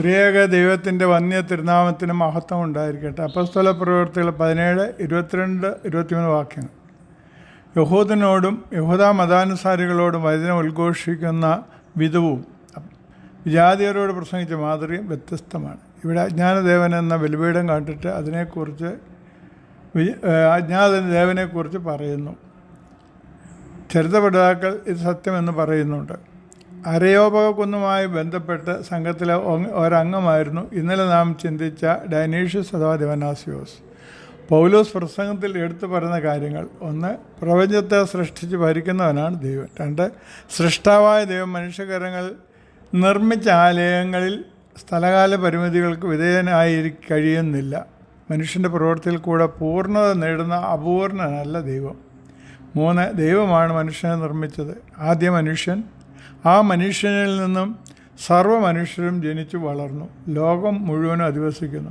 ത്രിയേക ദൈവത്തിന്റെ വന്യ തിരുനാമത്തിന് മഹത്വം ഉണ്ടായിരിക്കട്ടെ. അപ്പസ്തല പ്രവൃത്തികൾ പതിനേഴ് ഇരുപത്തിരണ്ട് ഇരുപത്തിമൂന്ന് വാക്യങ്ങൾ. യഹൂദനോടും യഹൂദ മതാനുസാരികളോടും വചനം ഉദ്ഘോഷിക്കുന്ന വിധവും വിജാതിയരോട് പ്രസംഗിച്ച മാതൃകയും വ്യത്യസ്തമാണ്. ഇവിടെ അജ്ഞാനദേവൻ എന്ന ബലിപീഠം കണ്ടിട്ട് അതിനെക്കുറിച്ച് വി- അജ്ഞാത ദേവനെക്കുറിച്ച് പറയുന്നു. ചരിത്രപഠിതാക്കൾ ഇത് സത്യമെന്ന് പറയുന്നുണ്ട്. അരയോപക കുന്നുമായി ബന്ധപ്പെട്ട് സംഘത്തിലെ ഒരംഗമായിരുന്നു. ഇന്നലെ നാം ചിന്തിച്ച ഡൈനീഷ്യസ് അഥവാ ദിവനാസിയോസ് പൗലോസ് പ്രസംഗത്തിൽ എടുത്തു പറയുന്ന കാര്യങ്ങൾ. ഒന്ന് പ്രപഞ്ചത്തെ സൃഷ്ടിച്ച് ഭരിക്കുന്നവനാണ് ദൈവം. രണ്ട് സൃഷ്ടാവായ ദൈവം മനുഷ്യകരങ്ങൾ നിർമ്മിച്ച ആലയങ്ങളിൽ സ്ഥലകാല പരിമിതികൾക്ക് വിധേയനായി കഴിയുന്നില്ല. മനുഷ്യന്റെ പ്രവൃത്തിയിൽ കൂടെ പൂർണത നേടുന്ന അപൂർണനല്ല ദൈവം. മൂന്ന് ദൈവമാണ് മനുഷ്യനെ നിർമ്മിച്ചത്. ആദ്യ മനുഷ്യൻ ആ മനുഷ്യനിൽ നിന്നും സർവ മനുഷ്യരും ജനിച്ചു വളർന്നു. ലോകം മുഴുവനും അധിവസിക്കുന്നു.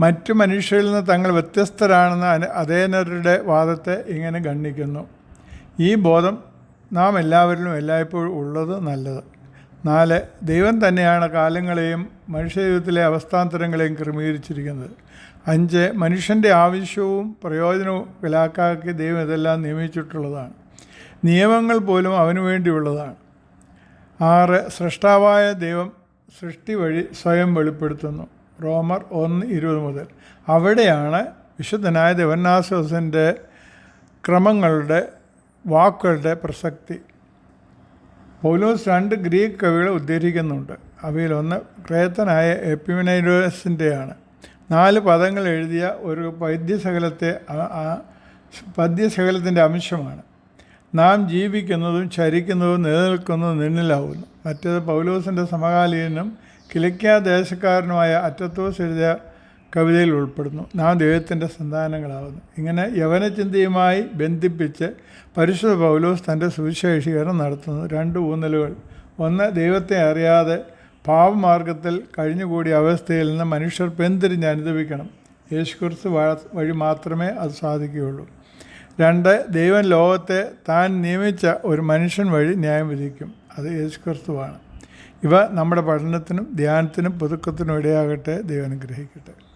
മറ്റു മനുഷ്യരിൽ നിന്ന് തങ്ങൾ വ്യത്യസ്തരാണെന്ന് അതേനരുടെ വാദത്തെ ഇങ്ങനെ ഗണ്ണിക്കുന്നു ഈ ബോധം നാം എല്ലാവരിലും എല്ലായ്പ്പോഴും ഉള്ളത് നല്ലത്. നാല് ദൈവം തന്നെയാണ് കാലങ്ങളെയും മനുഷ്യജീവിതത്തിലെ അവസ്ഥാന്തരങ്ങളെയും ക്രമീകരിച്ചിരിക്കുന്നത്. അഞ്ച് മനുഷ്യന്റെ ആവശ്യവും പ്രയോജനവും വിലാക്കാക്കി ദൈവം ഇതെല്ലാം നിയമിച്ചിട്ടുള്ളതാണ്. നിയമങ്ങൾ പോലും അവന് വേണ്ടിയുള്ളതാണ്. ആറ് സൃഷ്ടാവായ ദൈവം സൃഷ്ടി വഴി സ്വയം വെളിപ്പെടുത്തുന്നു. റോമർ ഒന്ന് ഇരുപത് മുതൽ. അവിടെയാണ് വിശുദ്ധനായ ദേവന്നാസോസിന്റെ ക്രമങ്ങളുടെ വാക്കുകളുടെ പ്രസക്തി. പൗലോസ് രണ്ട് ഗ്രീക്ക് കവികളെ ഉദ്ധരിക്കുന്നുണ്ട്. അവയിലൊന്ന് ക്രേത്തനായ എപ്പിമിനൈഡോസിന്റെയാണ്. നാല് പദങ്ങൾ എഴുതിയ ഒരു പദ്യശകലത്തെ പദ്യശകലത്തിന്റെ അംശമാണ്. നാം ജീവിക്കുന്നതും ചരിക്കുന്നതും നിലനിൽക്കുന്നതും നിന്നിലാവുന്നു. മറ്റേത് പൗലോസിന്റെ സമകാലീനും കിഴക്ക ദേശക്കാരനുമായ അറ്റത്തോസ് എഴുതിയ കവിതയിൽ ഉൾപ്പെടുന്നു. നാം ദൈവത്തിന്റെ സന്താനങ്ങളാവുന്നു. ഇങ്ങനെ യവനചിന്തയുമായി ബന്ധിപ്പിച്ച് പരിശുദ്ധ പൗലോസ് തന്റെ സുവിശേഷീകരണം നടത്തുന്നു. രണ്ട് ഊന്നലുകൾ. ഒന്ന് ദൈവത്തെ അറിയാതെ പാവമാർഗത്തിൽ കഴിഞ്ഞുകൂടിയ അവസ്ഥയിൽ നിന്ന് മനുഷ്യർ പെന്തിരിഞ്ഞ് അനുഭവിക്കണം. യേശുക്രിസ്തു വഴി മാത്രമേ അത് സാധിക്കുകയുള്ളൂ. രണ്ട് ദൈവൻ ലോകത്തെ താൻ നിയമിച്ച ഒരു മനുഷ്യൻ വഴി ന്യായം വിധിക്കും. അത് യേശുക്രിസ്തുവാണ്. ഇവ നമ്മുടെ പഠനത്തിനും ധ്യാനത്തിനും പുതുക്കത്തിനും ഇടയാകട്ടെ ദൈവം അനുഗ്രഹിക്കട്ടെ.